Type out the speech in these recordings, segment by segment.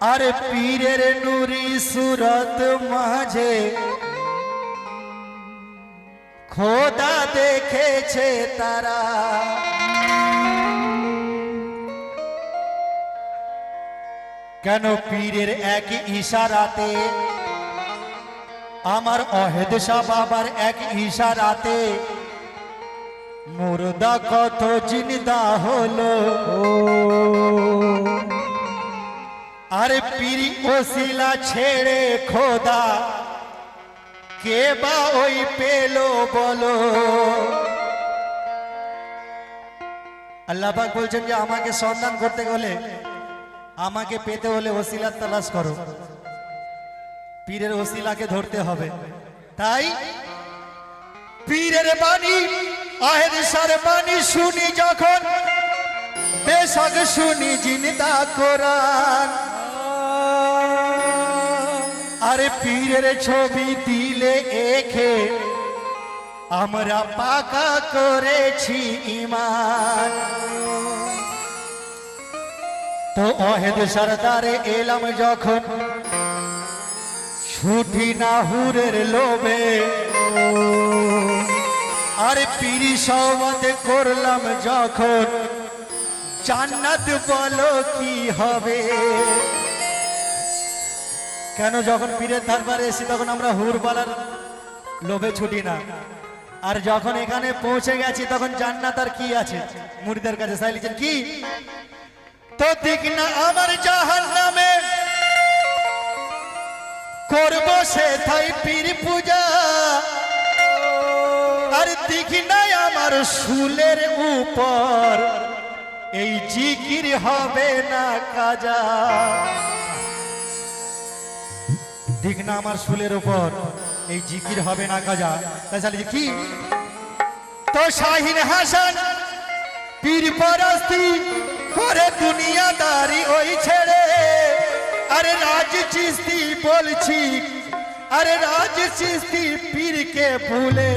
আরে পীরের নুরি সুরত মাঝে খোদা দেখেছে তারা। কেন পীরের এক ইশারাতে, আমার অহেদ শাহ বাবার এক ইশারাতে মুর্দা কত জিন্দা হলো? আরে পিরি ওসিলা ছেড়ে খোদা, কে বা ওই পেল বলো? আল্লাহ পাক বলছেন যে, আমাকে সন্ধান করতে গেলে, আমাকে পেতে হলে ওসিলার তালাশ করো। পীরের ওসিলাকে ধরতে হবে। তাই পীরের বাণী আহের সার বাণী শুনি যখন, বেশক শুনি জিন্দা কোরআন। আরে পীরের ছবি দিলে এখে আমরা পাকা করেছি ইমান তো অহেদ সরদারে এলাম যখন ছুটি না হুরের লোভে। আরে পিরি সবাদ করলাম যখন, জান্নাত বলো কি হবে? কেন যখন পীরের দরবারে এসি, তখন আমরা হুর বলার লোভে ছুটি না। আর যখন এখানে পৌঁছে গেছি, তখন জান্নাত আর কি আছে? মুরিদের কাছে। সাই লিখছেন, কি? তো দিক না আমার জাহান নামে করব সে থাই পীর পূজা। আর দেখি নাই আমার শুলের উপর। এই জিকির হবে না কাজা। দেখ না আমার শুলের উপর। এই জিকির হবে না কাজা। তাই কি? তো শাহিন হাসান, পীর পরস্তি, করে দুনিয়াদারি ওই ছেড়ে। আরে রাজ চিস্তি বলছি, আরে রাজ চিস্তি পীরকে ভুলে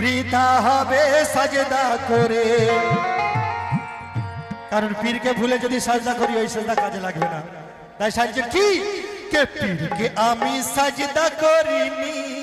বৃথা হবে সাজদা করে। কারণ পীরকে ভুলে যদি সাজদা করি, ওই সাজদা কাজে লাগবে না। তাই সাজছে কি? কে পীরকে আমি সাজদা করিনি।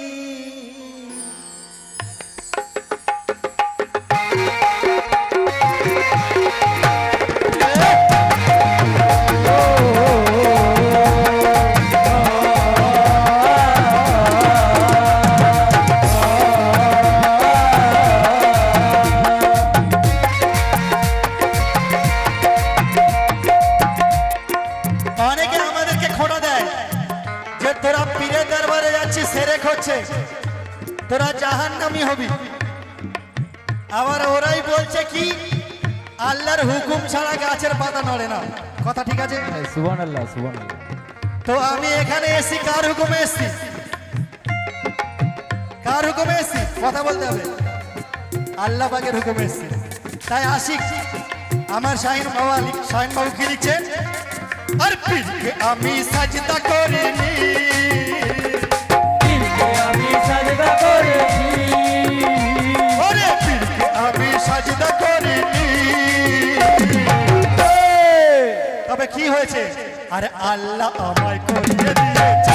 জাহান্নামি হবি। আবার ওরাই বলছে কি আল্লাহর হুকুম ছাড়া গাছের পাতা নড়ে না। কথা ঠিক আছে? সুবান আল্লাহ সুবান তো আমি এখানে এসি কার হুকুমে এসছি? কার হুকুমে এসছি? কথা বলতে হবে। আল্লাহ পাকের হুকুমে এসছি। তাই আশিক আমার শাহিন বাবা শাহিন বাবু কি লিখছেন? আর আমি সাজদা করিনি। হয়েছে আরে আল্লাহ আমায় করিয়ে দিয়েছে।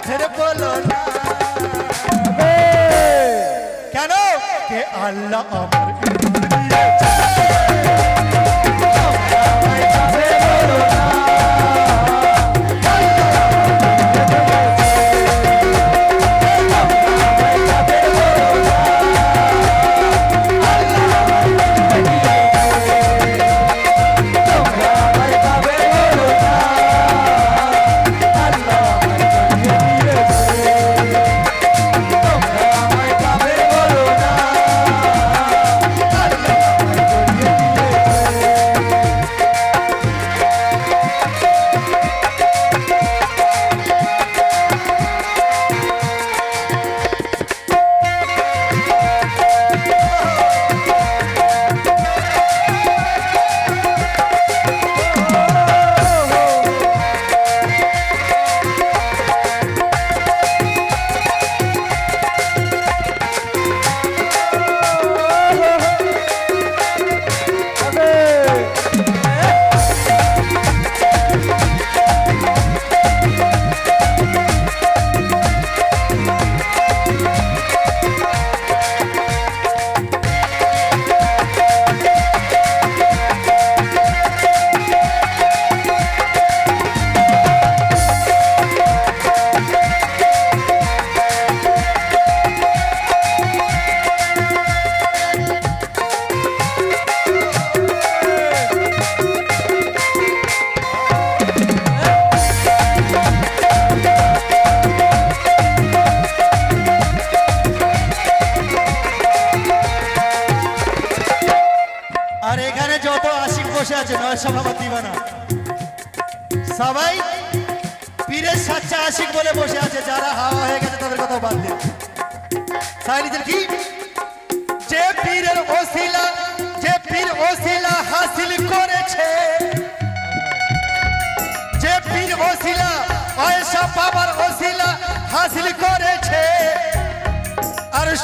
কাফের বলো না। কেন? কে আল্লাহ আমার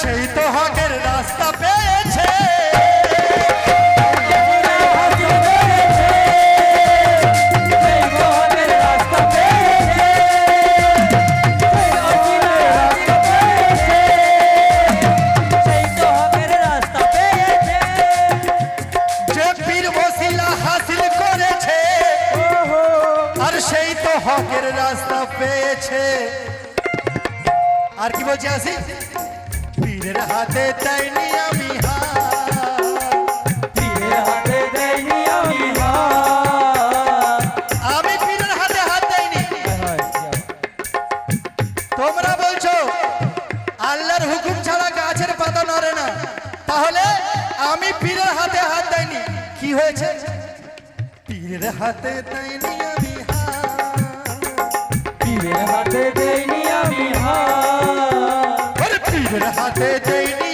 সেই তো হকের রাস্তা পেয়েছে। হকের রাস্তা পেয়েছে। আর কি বলছি আসি পীরের হাতে তাইনি আমি হাত। আমি পীরের হাতে হাত দেয়নি তোমরা বলছো, আল্লাহর হুকুম ছাড়া গাছের পাতা নড়ে না। তাহলে আমি পীরের হাতে হাত দেয়নি কি হয়েছে? পীরের হাতে দেয়নি আমি পীরের হাতে দেয়নি আমি হাত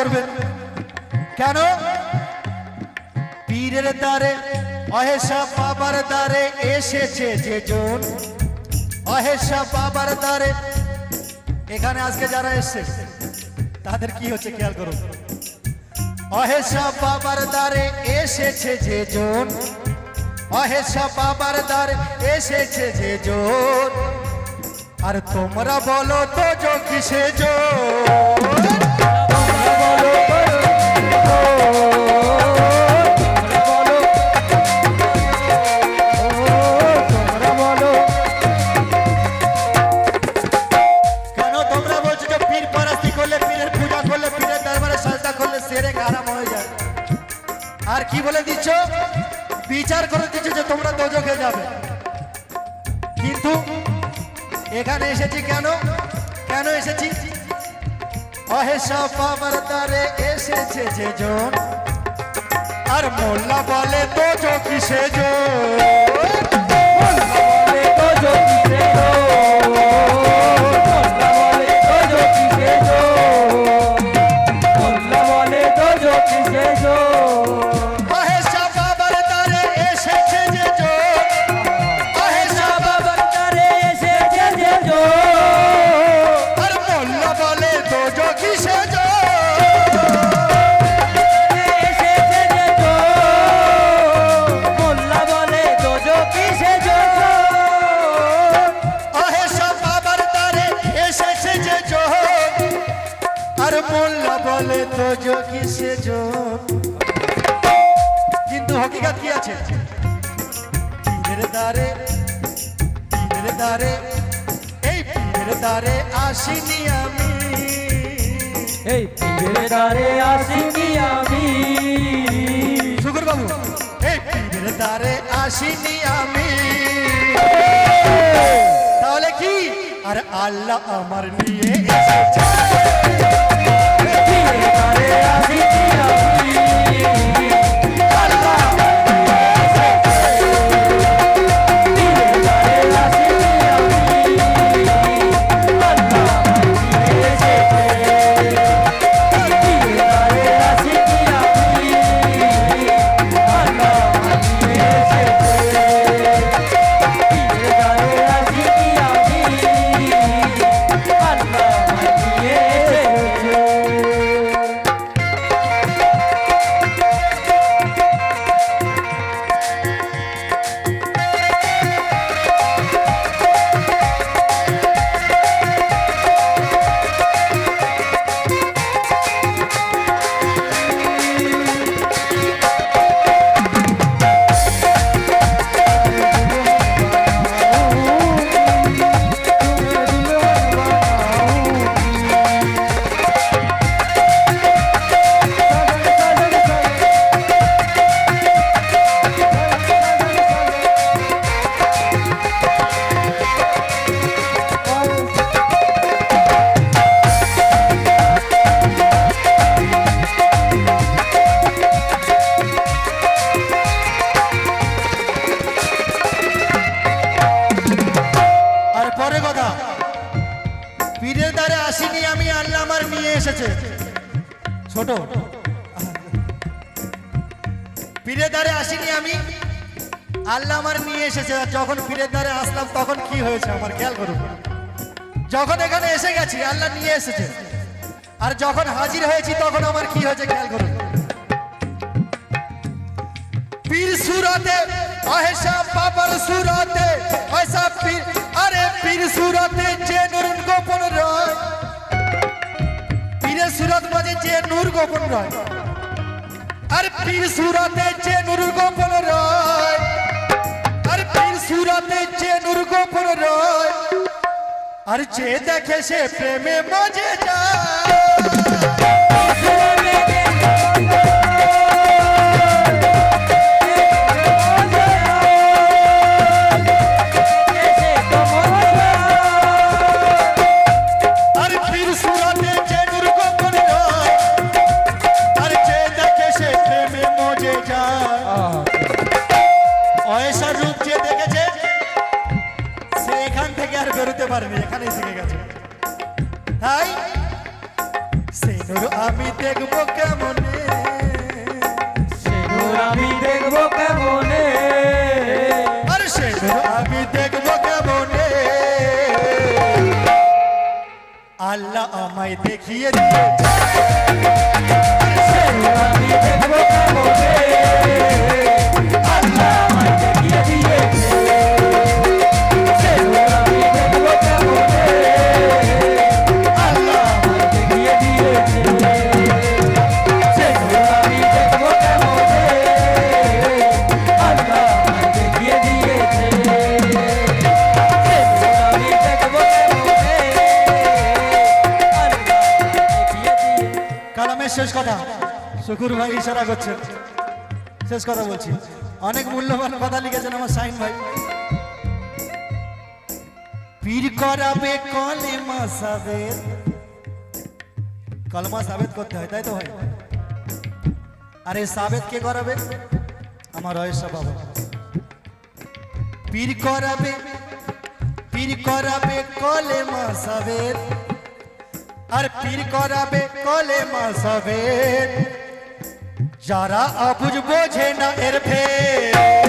করবেন। কেন? পীরের দ্বারে অহেসা বাবার দ্বারে এসেছে যে জন অহেসা বাবার দ্বারে। এখানে আজকে যারা এসছে, তাদের কি হচ্ছে খেয়াল করুন। অহেসা বাবার দ্বারে এসেছে যে জন অহেসা বাবার দ্বারে এসেছে যে জন আর তোমরা বলো তো যো কিসে জন এখানে এসেছি কেন? কেন এসেছি? অহেসা এসেছে যে আর মোল্লা বলে তো কিসে জন? বলে তো যো কিসে কিন্তু হকিকত কি আছে? পীরের দ্বারে পীরের দ্বারে এই পীরের দ্বারে আসিনি আমি। এই পীরের দ্বারে আসিনি আমি। শুকুর বাবু এই পীরের দ্বারে আসিনি আমি। তাহলে কি? আর আল্লাহ আমার নিয়ে এসেছে। পীরের দ্বারে আসিনি হয়েছে, আমার খেয়াল করুন যখন এখানে এসে গেছি, আল্লাহ নিয়ে এসেছে। আর যখন হাজির হয়েছি, তখন আমার কি হয়েছে খেয়াল করুন পীর সুরাতে আহেশা বাবার সুরাতে আয়সা পীর, আরে পীর সুরাতে যে নূর গোপন রয়। পীরের সুরাত মাঝে যে নূর গোপন রয়। আর পীর সুরাতে যে নূর গোপন রয়। সুরাতে যে দুর্গপুর রয় আর যে দেখে সে প্রেমে মজে যায়। আমায় দেখিয়ে দিয়ে কালামের শেষ কথা। শুকুর ভাই ইশারা করছেন। শেষ কথা বলছি। অনেক মূল্যবান কথা লিখেছেন আমার সাইন ভাই। পীর করাবে, কলেমা সাবেদ কলমা সাবেদ করতে হয়, তাই তো ভাই? আরে সাবেদ কে করাবে? আমার রয়েশা বাবা পীর করাবে পীর করাবে, কলেমা সাবেদ আর পীর করাবে কলে মাসাবে যারা অবুঝ বোঝে না এর ফের